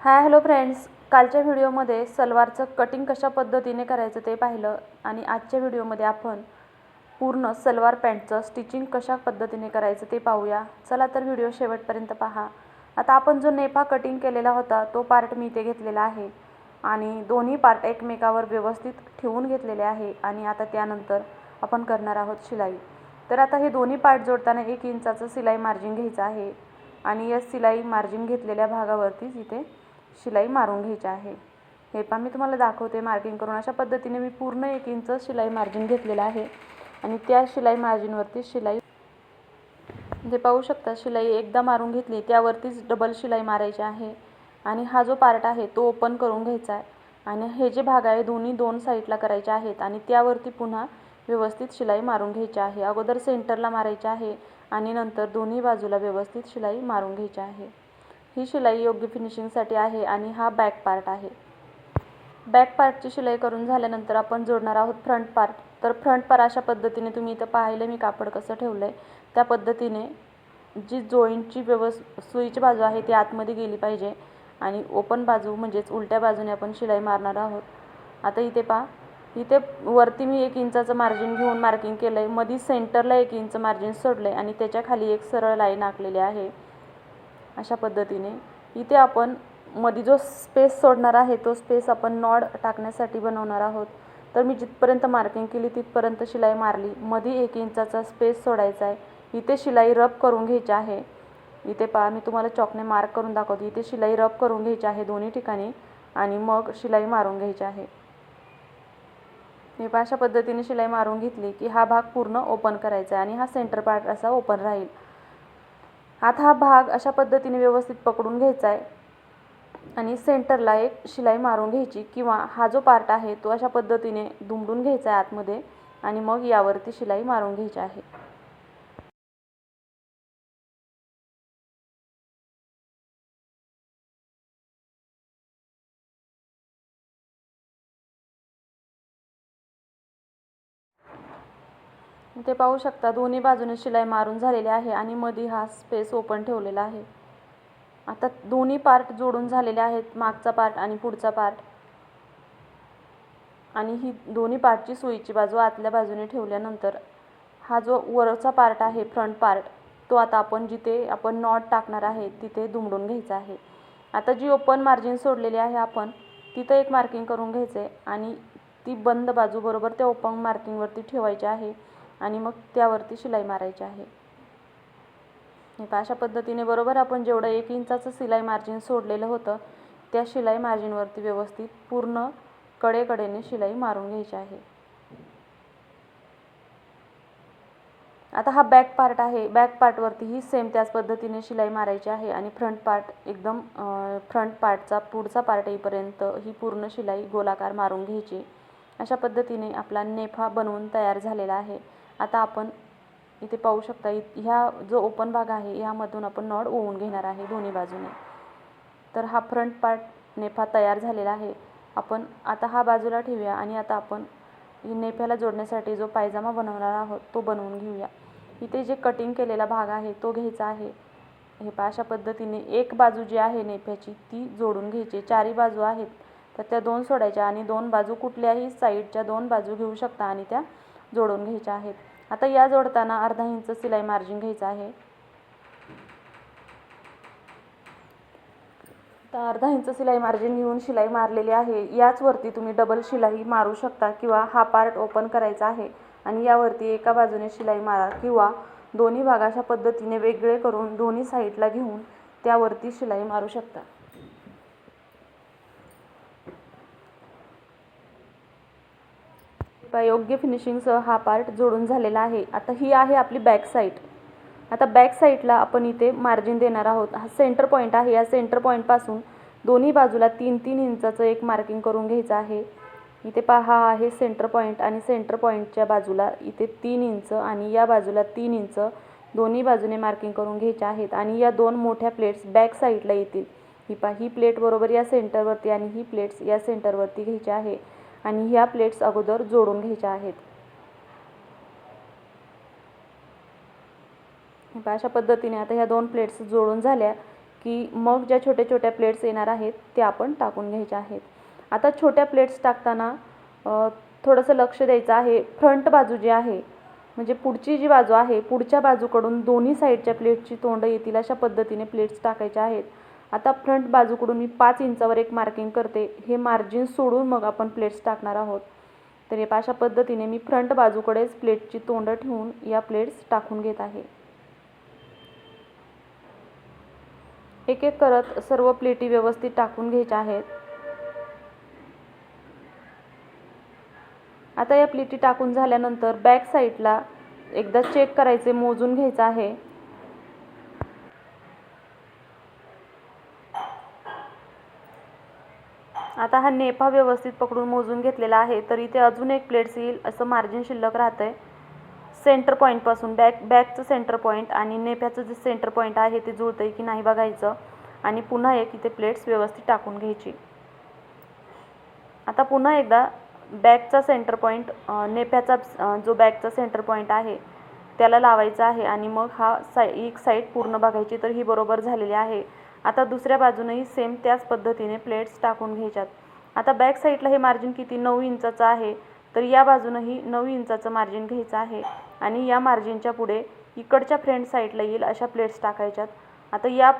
Hi hello friends. कालच्या व्हिडिओमध्ये सलवारचं cutting कशा पद्धतीने करायचं ते पाहिलं आणि आजच्या व्हिडिओमध्ये आपण पूर्ण सलवार पॅन्टचं स्टिचिंग कशा पद्धतीने करायचं ते पाहूया. चला तर व्हिडिओ शेवटपर्यंत पहा. आता आपण जो नेफा कटिंग केलेला होता तो पार्ट मी इथे घेतलेला आहे आणि दोन्ही पार्ट एकमेकावर व्यवस्थित ठेवून घेतलेले आहे आणि आता त्यानंतर आपण करणार आहोत शिलाई. तर आता हे दोन्ही पार्ट जोडताना एक इंचाचं सिलाई मार्जिन घ्यायचं आहे आणि या सिलाई मार्जिन घेतलेल्या भागावरतीच इथे शिलाई मारून घ्यायची आहे. हे पहा मी तुम्हाला दाखवते मार्किंग करून. अशा पद्धतीने मी पूर्ण एक इंच शिलाई मार्जिन घेतलेलं आहे. आणि त्या शिलाई मार्जिनवरती शिलाई जे पाहू शकता शिलाई एकदा मारून घेतली त्यावरतीच डबल शिलाई मारायची आहे. आणि हा जो पार्ट आहे तो ओपन करून घ्यायचा आहे. आणि हे जे भाग आहे दोन्ही दोन साईडला करायचे आहेत. आणि त्यावरती पुन्हा व्यवस्थित शिलाई मारून घ्यायची आहे. अगोदर सेंटरला मारायची आहे. आणि नंतर दोन्ही बाजूला व्यवस्थित शिलाई मारून घ्यायची आहे. ही शिलाई योग्य फिनिशिंगसाठी आहे आणि हा बॅक पार्ट आहे. बॅक पार्टची शिलाई करून झाल्यानंतर आपण जोडणार आहोत फ्रंट पार्ट तर फ्रंट पार्ट अशा पद्धतीने तुम्ही इथं पाहिलं मी कापड कसं ठेवलं आहे त्या पद्धतीने जी जोईंटची व्यवस् सुईची बाजू आहे ती आतमध्ये गेली पाहिजे आणि ओपन बाजू म्हणजेच उलट्या बाजूने आपण शिलाई मारणार आहोत. आता इथे पहा. इथे वरती मी एक इंचाचं मार्जिन घेऊन मार्किंग केलं आहे मधी सेंटरला एक इंच मार्जिन सोडलं आहे आणि त्याच्याखाली एक सरळ लाईन आखलेली आहे. अशा पद्धतीने. इथे आपण मध्ये जो स्पेस सोडणार आहे तो स्पेस आपण नॉड टाकण्यासाठी बनवणार आहोत. तर मी जिथपर्यंत मार्किंग केली तिथपर्यंत शिलाई मारली. मध्ये एक इंचाचा स्पेस सोडायचा आहे. इथे शिलाई रब करून घ्यायची आहे. इथे पहा मी तुम्हाला चॉकने मार्क करून दाखवते. इथे शिलाई रब करून घ्यायची आहे दोन्ही ठिकाणी आणि मग शिलाई मारून घ्यायची आहे. मी पहा अशा पद्धतीने शिलाई मारून घेतली की हा भाग पूर्ण ओपन करायचा आहे आणि हा सेंटर पार्ट असा ओपन राहील. आता हा भाग अशा पद्धतीने व्यवस्थित पकडून घ्यायचा आहे. आणि सेंटरला एक शिलाई मारून घ्यायची किंवा हा जो पार्ट आहे तो अशा पद्धतीने दुमडून घ्यायचा आहे आतमध्ये आणि मग यावरती शिलाई मारून घ्यायची आहे. ते पाहू शकता दोन्ही बाजूने शिलाई मारून झालेली आहे आणि मध्ये हा स्पेस ओपन ठेवलेला आहे. आता दोन्ही पार्ट जोडून झालेले आहेत मागचा पार्ट आणि पुढचा पार्ट आणि ही दोन्ही पार्टची सुईची बाजू आतल्या बाजूने ठेवल्यानंतर हा जो वरचा पार्ट आहे फ्रंट पार्ट तो आता आपण जिथे आपण नॉट टाकणार आहे तिथे दुमडून घ्यायचा आहे. आता जी ओपन मार्जिन सोडलेली आहे आपण तिथं एक मार्किंग करून घ्यायचं आहे आणि ती बंद बाजूबरोबर त्या ओपन मार्किंगवरती ठेवायची आहे. आणि मग त्यावरती शिलाई मारायची आहे. हे पहा अशा पद्धतीने बरोबर आपण जेवढं एक इंचाचं शिलाई मार्जिन सोडलेलं होतं त्या शिलाई मार्जिनवरती व्यवस्थित पूर्ण कडेकडेने शिलाई मारून घ्यायची आहे. आता हा बॅक पार्ट आहे. बॅक पार्टवरतीही सेम त्याच पद्धतीने शिलाई मारायची आहे आणि फ्रंट पार्ट एकदम फ्रंट पार्टचा पुढचा पार्ट येईपर्यंत ही पूर्ण शिलाई गोलाकार मारून घ्यायची. अशा पद्धतीने आपला नेफा बनवून तयार झालेला आहे. आता आपण इथे पाहू शकता इ ह्या जो ओपन भाग आहे ह्यामधून आपण नॉड ओवून घेणार आहे दोन्ही बाजूने. तर हा फ्रंट पार्ट नेफा तयार झालेला आहे. आपण आता हा बाजूला ठेवूया आणि आता आपण नेफ्याला जोडण्यासाठी जो पायजामा बनवणार आहोत तो बनवून घेऊया. इथे जे कटिंग केलेला भाग आहे तो घ्यायचा आहे. हे पा अशा पद्धतीने एक बाजू जी आहे नेफ्याची ती जोडून घ्यायची. चारी बाजू आहेत तर त्या दोन सोडायच्या आणि दोन बाजू कुठल्याही साईडच्या दोन बाजू घेऊ शकता आणि त्या जोडून घ्यायच्या आहेत. आता या जोडताना अर्धा इंच सिलाई मार्जिन घ्यायचं आहे. तर अर्धा इंच सिलाई मार्जिन घेऊन शिलाई मारलेली आहे. याचवरती तुम्ही डबल शिलाई मारू शकता किंवा हा पार्ट ओपन करायचा आहे आणि यावरती एका बाजूने शिलाई मारा किंवा दोन्ही भाग अशा पद्धतीने वेगळे करून दोन्ही साईडला घेऊन त्यावरती शिलाई मारू शकता. योग्य फिनिशिंगसह हा पार्ट जोडून झालेला आहे. आता ही आहे आपली बॅक साईड आता बॅक साईडला आपण इथे मार्जिन देणार आहोत. हा सेंटर पॉईंट आहे. या सेंटर पॉईंटपासून दोन्ही बाजूला तीन तीन इंचाचं एक मार्किंग करून घ्यायचं आहे. इथे पहा आहे सेंटर पॉईंट आणि सेंटर पॉईंटच्या बाजूला इथे तीन इंच आणि या बाजूला तीन इंच दोन्ही बाजूने मार्किंग करून घ्यायचे आहेत. आणि या दोन मोठ्या प्लेट्स बॅक साईडला येतील. ही पा ही प्लेट बरोबर या सेंटरवरती आणि ही प्लेट्स या सेंटरवरती घ्यायची आहे. आणि ह्या प्लेट्स अगोदर जोडून घ्यायच्या आहेत. अशा पद्धतीने आता ह्या दोन प्लेट्स जोडून झाल्या की मग ज्या छोट्या छोट्या प्लेट्स येणार आहेत त्या आपण टाकून घ्यायच्या आहेत. आता छोट्या प्लेट्स टाकताना थोडंसं लक्ष द्यायचं आहे फ्रंट बाजू जी आहे म्हणजे पुढची जी बाजू आहे पुढच्या बाजूकडून दोन्ही साईडच्या प्लेटची तोंड येतील अशा पद्धतीने प्लेट्स टाकायच्या आहेत. आता फ्रंट बाजूकडून मी पाच इंचावर एक मार्किंग करते. हे मार्जिन सोडून मग आपण प्लेट्स टाकणार आहोत. तर हे अशा पद्धतीने मी फ्रंट बाजूकडेच प्लेटची तोंड ठेवून या प्लेट्स टाकून घेत आहे. एक एक करत सर्व प्लेटी व्यवस्थित टाकून घ्यायच्या आहेत. आता या प्लेटी टाकून झाल्यानंतर बॅक साईडला एकदा चेक करायचे मोजून घ्यायचं आहे. आता हा नेफा व्यवस्थित पकडून मोजून घेतलेला आहे तर इथे अजून एक प्लेट्स येईल असं मार्जिन शिल्लक राहतं आहे सेंटर पॉईंटपासून बॅक बॅकचं सेंटर पॉईंट आणि नेफ्याचं जे सेंटर पॉईंट आहे ते जुळतं आहे की नाही बघायचं. आणि पुन्हा एक इथे प्लेट्स व्यवस्थित टाकून घ्यायची. आता पुन्हा एकदा बॅकचा सेंटर पॉईंट नेफ्याचा जो बॅकचा सेंटर पॉईंट आहे त्याला लावायचा आहे आणि मग हा साय एक साईड पूर्ण बघायची तर ही बरोबर झालेली आहे. आता दुसऱ्या बाजूनही सेम त्याच पद्धतीने प्लेट्स टाकून घ्यायच्यात. आता बॅक साईडला हे मार्जिन किती? नऊ इंचाचं आहे. तर या बाजूनही नऊ इंचाचं मार्जिन घ्यायचं आहे. आणि या मार्जिनच्या पुढे इकडच्या फ्रंट साईडला येईल अशा प्लेट्स टाकायच्यात. आता या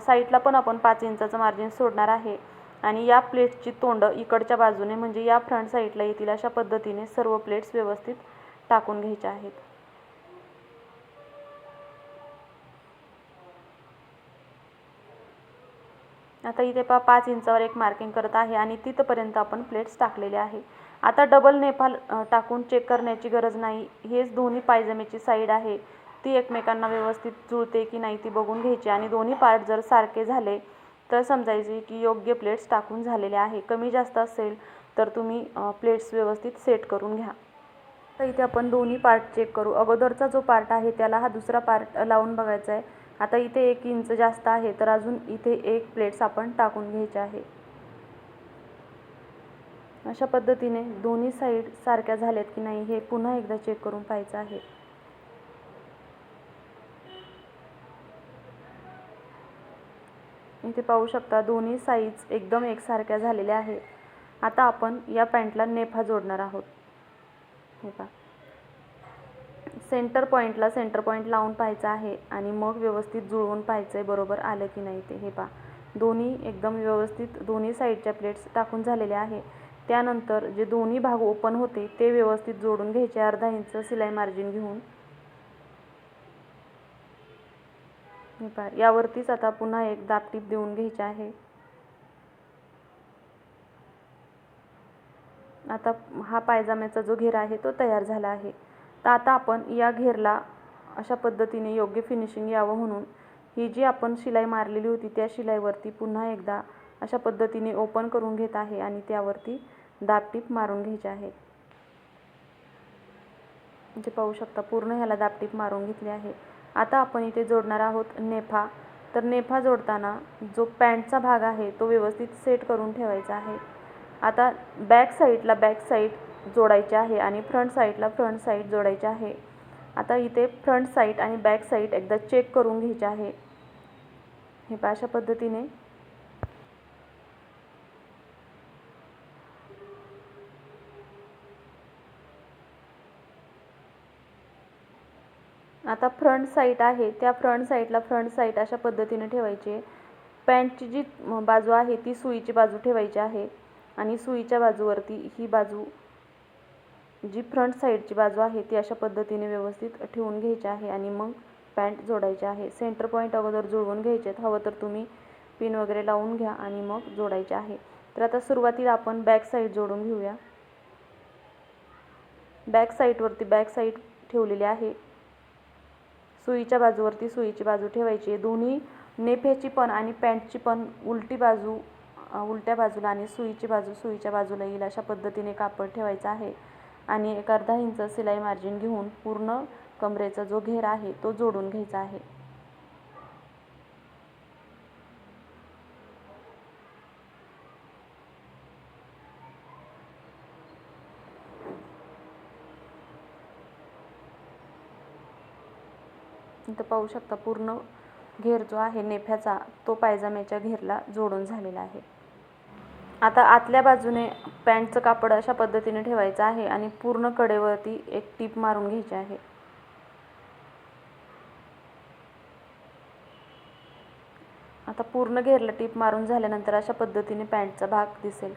साईडला पण आपण पाच इंचाचं मार्जिन सोडणार आहे. आणि या प्लेट्सची तोंडं इकडच्या बाजूने म्हणजे या फ्रंट साईडला येतील अशा पद्धतीने सर्व प्लेट्स व्यवस्थित टाकून घ्यायच्या आहेत. आता इथे पा पाच इंचावर एक मार्किंग करत आहे आणि तिथपर्यंत आपण प्लेट्स टाकलेले आहे. आता डबल नेपाल टाकून चेक करण्याची गरज नाही. हेच दोन्ही पायजमेची साईड आहे. ती एकमेकांना व्यवस्थित जुळते की नाही ती बघून घ्यायची. आणि दोन्ही पार्ट जर सारखे झाले तर समजायचे की योग्य प्लेट्स टाकून झालेले आहे. कमी जास्त असेल तर तुम्ही प्लेट्स व्यवस्थित सेट करून घ्या. तर इथे आपण दोन्ही पार्ट चेक करू. अगोदरचा जो पार्ट आहे त्याला हा दुसरा पार्ट लावून बघायचा आहे. आता इथे एक इंच जास्त आहे तर अजून इथे एक प्लेट्स आपण टाकून घ्यायचे आहे. अशा पद्धतीने दोन्ही साईड सारख्या झाल्यात की नाही हे पुन्हा एकदा चेक करून पाहायचं आहे. इथे पाहू शकता दोन्ही साईज एकदम एकसारख्या झालेल्या आहे आता आपण या पॅन्टला नेफा जोडणार आहोत. हे पहा. सेंटर पॉईंटला सेंटर पॉईंट लावून पाहायचं आहे आणि मग व्यवस्थित जुळवून पाहायचं आहे बरोबर आलं की नाही ते. हे पहा. दोन्ही एकदम व्यवस्थित दोन्ही साईडच्या प्लेट्स टाकून झालेले आहे. त्यानंतर जे दोन्ही भाग ओपन होते ते व्यवस्थित जोडून घ्यायचे. अर्धा इंच सिलाई मार्जिन घेऊन. हे पहा. यावरतीच आता पुन्हा एक दाबटीप देऊन घ्यायचे आहे. आता हा पायजाम्याचा जो घेरा आहे तो तयार झाला आहे. तर आता आपण या घेरला अशा पद्धतीने योग्य फिनिशिंग यावं म्हणून ही जी आपण शिलाई मारलेली होती त्या शिलाईवरती पुन्हा एकदा अशा पद्धतीने ओपन करून घेत आहे आणि त्यावरती दाबटीप मारून घ्यायची आहे. जे पाहू शकता पूर्ण ह्याला दाबटीप मारून घेतली आहे. आता आपण इथे जोडणार आहोत नेफा. तर नेफा जोडताना जो पॅन्टचा भाग आहे तो व्यवस्थित सेट करून ठेवायचा आहे. आता बॅक साईडला बॅक साईड जोडायचे आहे आणि फ्रंट साईडला फ्रंट साईड जोडायचे आहे. आता इथे फ्रंट साईड आणि बॅक साईड एकदा चेक करून घ्यायचे आहे. हे पहा अशा पद्धतीने. आता फ्रंट साईड आहे त्या फ्रंट साईडला फ्रंट साईड अशा पद्धतीने ठेवायची. पॅन्टची जी बाजू आहे ती सुईची बाजू ठेवायची आहे. आणि सुईच्या बाजूवरती ही बाजू जी फ्रंट साईडची बाजू आहे ती अशा पद्धतीने व्यवस्थित ठेवून घ्यायची आहे आणि मग पॅन्ट जोडायची आहे. सेंटर पॉईंट अगोदर जुळवून घ्यायचे आहेत. हवं तर तुम्ही पिन वगैरे लावून घ्या आणि मग जोडायचे आहे. तर आता सुरुवातीला आपण बॅक साईड जोडून घेऊया. बॅक साईडवरती बॅक साईड ठेवलेली आहे. सुईच्या बाजूवरती सुईची बाजू ठेवायची आहे. दोन्ही नेफ्याची पण आणि पॅन्टची पण उलटी बाजू उलट्या बाजूला आणि सुईची बाजू सुईच्या बाजूला येईल अशा पद्धतीने कापड ठेवायचं आहे. आणि एक अर्धा इंच सिलाई मार्जिन घेऊन पूर्ण कमरेचा जो घेर आहे तो जोडून घ्यायचा आहे. इथं पाहू शकता पूर्ण घेर जो आहे नेफ्याचा तो पायजाम्याच्या घेरला जोडून झालेला आहे. आता आतल्या बाजूने पॅन्टचं कापड अशा पद्धतीने ठेवायचं आहे आणि पूर्ण कडेवरती एक टीप मारून घ्यायची आहे. आता पूर्ण घेरला टीप मारून झाल्यानंतर अशा पद्धतीने पॅन्टचा भाग दिसेल.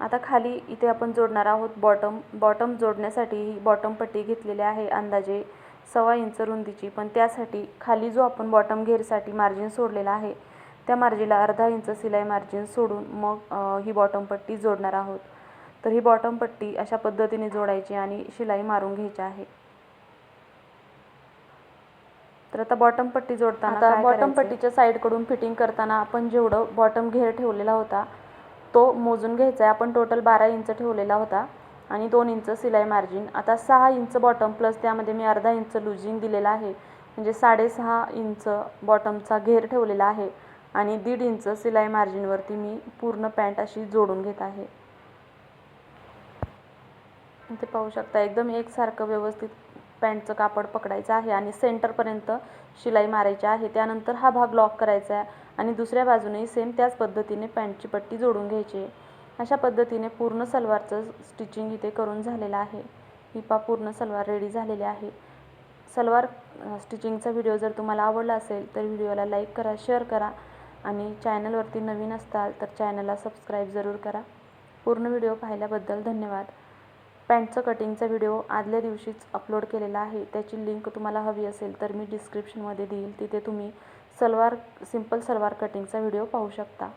आता खाली इथे आपण जोडणार आहोत बॉटम. बॉटम जोडण्यासाठी ही बॉटम पट्टी घेतलेली आहे अंदाजे सव्वा इंच रुंदीची. पण त्यासाठी खाली जो आपण बॉटम घेरसाठी मार्जिन सोडलेला आहे त्या मार्जिनला अर्धा इंच सिलाई मार्जिन सोडून मग ही बॉटम पट्टी जोडणार आहोत. तर ही बॉटम पट्टी अशा पद्धतीने जोडायची आणि शिलाई मारून घ्यायची आहे. तर आता बॉटम पट्टी जोडताना आता करायचंय? पट्टीच्या साईडकडून फिटिंग करताना आपण जेवढं बॉटम घेर ठेवलेला होता तो मोजून घ्यायचा आहे आपण टोटल बारा इंच ठेवलेला होता आणि दोन इंच सिलाई मार्जिन. आता सहा इंच बॉटम प्लस त्यामध्ये मी अर्धा इंच लुजिंग दिलेला आहे. म्हणजे साडेसहा इंच बॉटमचा घेर ठेवलेला आहे. आणि दीड इंच सिलाई मार्जिनवरती मी पूर्ण पॅन्ट अशी जोडून घेत आहे. ते पाहू शकता एकदम एकसारखं व्यवस्थित पॅन्टचं कापड पकडायचं आहे आणि सेंटरपर्यंत शिलाई मारायची आहे. त्यानंतर हा भाग लॉक करायचा आहे आणि दुसऱ्या बाजूनेही सेम त्याच पद्धतीने पॅन्टची पट्टी जोडून घ्यायची आहे. अशा पद्धतीने पूर्ण सलवारचं स्टिचिंग इथे करून झालेलं आहे. ही पा पूर्ण सलवार रेडी झालेली आहे. सलवार स्टिचिंगचा व्हिडिओ जर तुम्हाला आवडला असेल तर व्हिडिओला लाईक करा शेअर करा. आणि चॅनलवरती नवीन असताल तर चॅनलला सबस्क्राईब जरूर करा. पूर्ण व्हिडिओ पाहिल्याबद्दल धन्यवाद. पॅन्टचं कटिंगचा व्हिडिओ आदल्या दिवशीच अपलोड केलेला आहे. त्याची लिंक तुम्हाला हवी असेल तर मी डिस्क्रिप्शनमध्ये देईल. तिथे तुम्ही सलवार सिंपल सलवार कटिंगचा व्हिडिओ पाहू शकता.